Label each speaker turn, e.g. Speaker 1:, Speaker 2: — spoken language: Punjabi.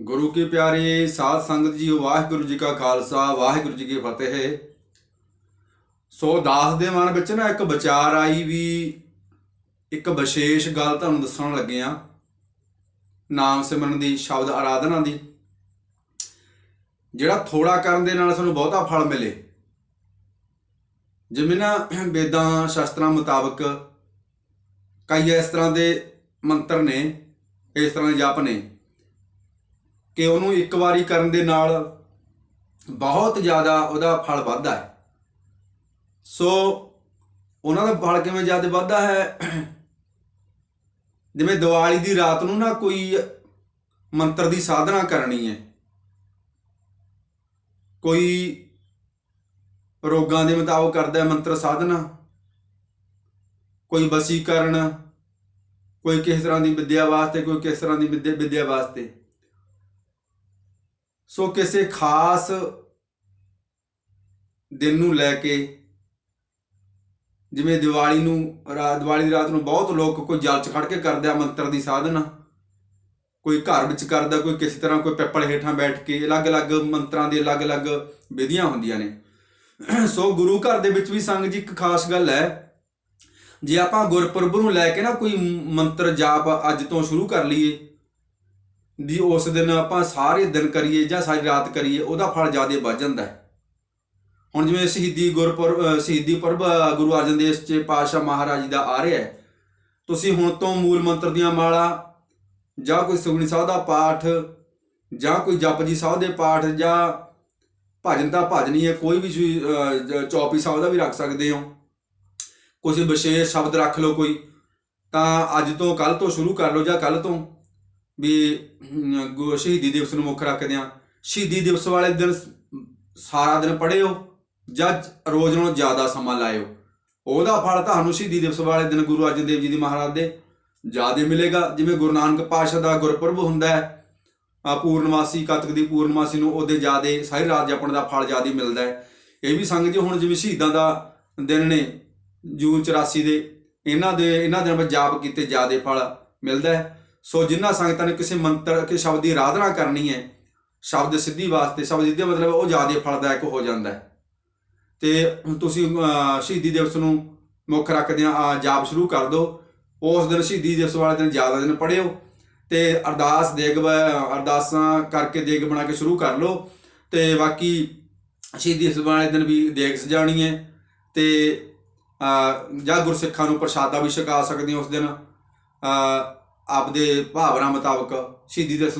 Speaker 1: ਗੁਰੂ ਕੀ ਪਿਆਰੇ ਸਾਧ ਸੰਗਤ ਜੀ, ਵਾਹਿਗੁਰੂ ਜੀ ਕਾ ਖਾਲਸਾ, ਵਾਹਿਗੁਰੂ ਜੀ ਕੀ ਫਤਿਹ। ਸੋ ਦਾਸ ਦੇ ਮਨ ਵਿੱਚ ਨਾ ਇੱਕ ਵਿਚਾਰ ਆਈ ਵੀ ਇੱਕ ਵਿਸ਼ੇਸ਼ ਗੱਲ ਤੁਹਾਨੂੰ ਦੱਸਣ ਲੱਗੇ ਆ ਨਾਮ ਸਿਮਰਨ ਦੀ, ਸ਼ਬਦ ਆਰਾਧਨਾ ਦੀ। ਜਿਹੜਾ ਥੋੜਾ ਕਰਨ ਦੇ ਨਾਲ ਸਾਨੂੰ ਬਹੁਤਾ ਫਲ ਮਿਲੇ। ਜਿਵੇਂ ਨਾ ਵੇਦਾਂ, ਸ਼ਾਸਤਰਾਂ ਮੁਤਾਬਕ ਕਈ ਇਸ ਤਰ੍ਹਾਂ ਦੇ ਮੰਤਰ ਨੇ, ਇਸ ਤਰ੍ਹਾਂ ਦੇ ਜਪ ਨੇ। ਕਿ ਉਹਨੂੰ ਇੱਕ ਵਾਰੀ ਕਰਨ ਦੇ ਨਾਲ ਬਹੁਤ ਜ਼ਿਆਦਾ ਉਹਦਾ ਫਲ ਵੱਧਦਾ ਹੈ। ਸੋ ਉਹਨਾਂ ਦਾ ਫਲ ਕਿਵੇਂ ਜ਼ਿਆਦਾ ਵੱਧਦਾ ਹੈ? ਜਿਵੇਂ ਦੀਵਾਲੀ ਦੀ ਰਾਤ ਨੂੰ ਨਾ ਕੋਈ ਮੰਤਰ ਦੀ ਸਾਧਨਾ ਕਰਨੀ ਹੈ। ਕੋਈ ਰੋਗਾਂ ਦੇ ਮੁਤਾਬਕ ਕਰਦਾ ਮੰਤਰ ਸਾਧਨਾ। ਕੋਈ ਵਸੀਕਰਨ ਕੋਈ ਕਿਸ ਤਰ੍ਹਾਂ ਦੀ ਵਿਦਿਆ ਵਾਸਤੇ, ਕੋਈ ਕਿਸ ਤਰ੍ਹਾਂ ਦੀ ਵਿਦਿਆ ਵਿਦਿਆ ਵਾਸਤੇ। ਸੋ ਕਿਸੇ ਖਾਸ ਦਿਨ ਨੂੰ ਲੈ ਕੇ, ਜਿਵੇਂ ਦੀਵਾਲੀ ਨੂੰ, ਰਾਤ, ਦੀਵਾਲੀ ਦੀ ਰਾਤ ਨੂੰ ਬਹੁਤ ਲੋਕ ਕੋਈ ਜਲ ਚ ਖੜ ਕੇ ਕਰਦੇ ਆ ਮੰਤਰ ਦੀ ਸਾਧਨਾ। ਕੋਈ ਘਰ ਵਿੱਚ ਕਰਦਾ, ਕੋਈ ਕਿਸੇ ਤਰ੍ਹਾਂ ਕੋਈ ਪਿੱਪਲ ਹੇਠਾਂ ਬੈਠ ਕੇ, ਅਲੱਗ-ਅਲੱਗ ਮੰਤਰਾਂ ਦੀ ਅਲੱਗ-ਅਲੱਗ ਵਿਧੀਆਂ ਹੁੰਦੀਆਂ ਨੇ। ਸੋ ਗੁਰੂ ਘਰ ਦੇ ਵਿੱਚ ਵੀ ਸੰਗ ਜੀ ਇੱਕ ਖਾਸ ਗੱਲ ਹੈ, ਜੇ ਆਪਾਂ ਗੁਰਪੁਰਬ ਨੂੰ ਲੈ ਕੇ ਨਾ ਕੋਈ ਮੰਤਰ ਜਾਪ ਅੱਜ ਤੋਂ ਸ਼ੁਰੂ ਕਰ ਲਈਏ ਦੀ ਉਸ ਦਿਨ ਆਪਾਂ ਸਾਰੇ ਦਿਨ ਕਰੀਏ ਜਾਂ ਸਾਰੀ ਰਾਤ ਕਰੀਏ, ਉਹਦਾ ਫਲ ਜ਼ਿਆਦਾ ਵੱਧ ਜਾਂਦਾ ਹੈ। ਹੁਣ ਜਿਵੇਂ ਸ਼ਹੀਦੀ ਗੁਰਪੁਰਬ ਸ਼ਹੀਦੀ ਪੁਰਬ ਗੁਰੂ ਅਰਜਨ ਦੇਵ ਜੀ ਪਾਤਸ਼ਾਹ ਮਹਾਰਾਜ ਜੀ ਦਾ ਆ ਰਿਹਾ ਹੈ। ਤੁਸੀਂ ਹੁਣ ਤੋਂ ਮੂਲ ਮੰਤਰ ਦੀਆਂ ਮਾਲਾ, ਜਾਂ ਕੋਈ ਸੁਖਮਨੀ ਸਾਹਿਬ ਦਾ ਪਾਠ, ਜਾਂ ਕੋਈ ਜਪਜੀ ਸਾਹਿਬ ਦੇ ਪਾਠ, ਜਾਂ ਭਜਨ ਦਾ ਭਜਨੀ ਹੈ, ਕੋਈ ਵੀ ਚੌਪੀ ਸਾਹਿਬ ਦਾ ਵੀ ਰੱਖ ਸਕਦੇ ਹੋ। ਕੁਝ ਵਿਸ਼ੇਸ਼ ਸ਼ਬਦ ਰੱਖ ਲਓ ਕੋਈ, ਤਾਂ ਅੱਜ ਤੋਂ ਕੱਲ ਤੋਂ ਸ਼ੁਰੂ ਕਰ ਲਓ ਜਾਂ ਕੱਲ ਤੋਂ। ਵੀ ਅਮ, ਸ਼ਹੀਦੀ ਦਿਵਸ ਨੂੰ ਮੁੱਖ ਰੱਖਦੇ ਆ ਸ਼ਹੀਦੀ ਦਿਵਸ ਵਾਲੇ ਦਿਨ ਸਾਰਾ ਦਿਨ ਪੜ੍ਹਿਓ ਜਾਂ ਰੋਜ਼ ਨਾਲੋਂ ਜ਼ਿਆਦਾ ਸਮਾਂ ਲਾਇਓ। ਉਹਦਾ ਫਲ ਤੁਹਾਨੂੰ ਸ਼ਹੀਦੀ ਦਿਵਸ ਵਾਲੇ ਦਿਨ ਗੁਰੂ ਅਰਜਨ ਦੇਵ ਜੀ ਦੀ ਮਹਾਰਾਜ ਦੇ ਜ਼ਿਆਦਾ ਮਿਲੇਗਾ। ਜਿਵੇਂ ਗੁਰੂ ਨਾਨਕ ਪਾਤਸ਼ਾਹ ਦਾ ਗੁਰਪੁਰਬ ਹੁੰਦਾ ਹੈ ਆ ਪੂਰਨਮਾਸੀ ਕੱਤਕ ਦੀ ਪੂਰਨਮਾਸੀ ਨੂੰ ਉਹਦੇ ਜ਼ਿਆਦੇ ਸਾਰੀ ਰਾਤ ਜਪਣ ਦਾ ਫਲ ਜ਼ਿਆਦਾ ਮਿਲਦਾ ਹੈ। ਇਹ ਵੀ ਸੰਗਤ ਜੀ ਹੁਣ ਜਿਵੇਂ ਸ਼ਹੀਦਾਂ ਦਾ ਦਿਨ ਨੇ ਜੂਨ 84 ਦੇ ਇਹਨਾਂ ਦੇ ਇਹਨਾਂ ਦਿਨਾਂ ਵਿੱਚ ਜਾਪ ਕੀਤੇ ਜ਼ਿਆਦੇ ਫਲ ਮਿਲਦਾ ਹੈ। ਸੋ ਜਿਨ੍ਹਾਂ ਸੰਗਤਾਂ ਨੇ ਕਿਸੇ ਮੰਤਰ ਕੇ ਸ਼ਬਦ ਦੀ ਆਰਾਧਨਾ ਕਰਨੀ ਹੈ, ਸ਼ਬਦ ਸਿੱਧੀ ਵਾਸਤੇ, ਸ਼ਬਦ ਸਿੱਧੀ ਮਤਲਬ ਉਹ ਜ਼ਿਆਦਾ ਫਲਦਾਇਕ ਹੋ ਜਾਂਦਾ ਹੈ। ਤੇ ਤੁਸੀਂ ਸ਼ਹੀਦੀ ਦਿਵਸ ਨੂੰ ਮੁੱਖ ਰੱਖਦਿਆਂ ਆ ਜਾਪ ਸ਼ੁਰੂ ਕਰ ਦਿਓ। ਉਸ ਦਿਨ ਸ਼ਹੀਦੀ ਦਿਵਸ ਵਾਲੇ ਦਿਨ ਜ਼ਿਆਦਾ ਦਿਨ ਪੜ੍ਹਿਓ ਤੇ ਅਰਦਾਸ ਦੇਗ ਬ- ਅਰਦਾਸਾਂ ਕਰਕੇ ਦੇਗ ਬਣਾ ਕੇ ਸ਼ੁਰੂ ਕਰ ਲਓ। ਤੇ ਬਾਕੀ ਸ਼ਹੀਦੀ ਦਿਵਸ ਵਾਲੇ ਦਿਨ ਵੀ ਦੇਗ ਸਜਾਣੀ ਹੈ ਤੇ ਜਾਂ ਗੁਰਸਿੱਖਾਂ ਨੂੰ ਪ੍ਰਸ਼ਾਦਾ ਵੀ ਛਕਾ ਸਕਦੇ ਹੋ ਉਸ ਦਿਨ। ਆਪਦੇ ਭਾਵਨਾ ਮੁਤਾਬਕ ਸ਼ਹੀਦੀ ਦਿਵਸ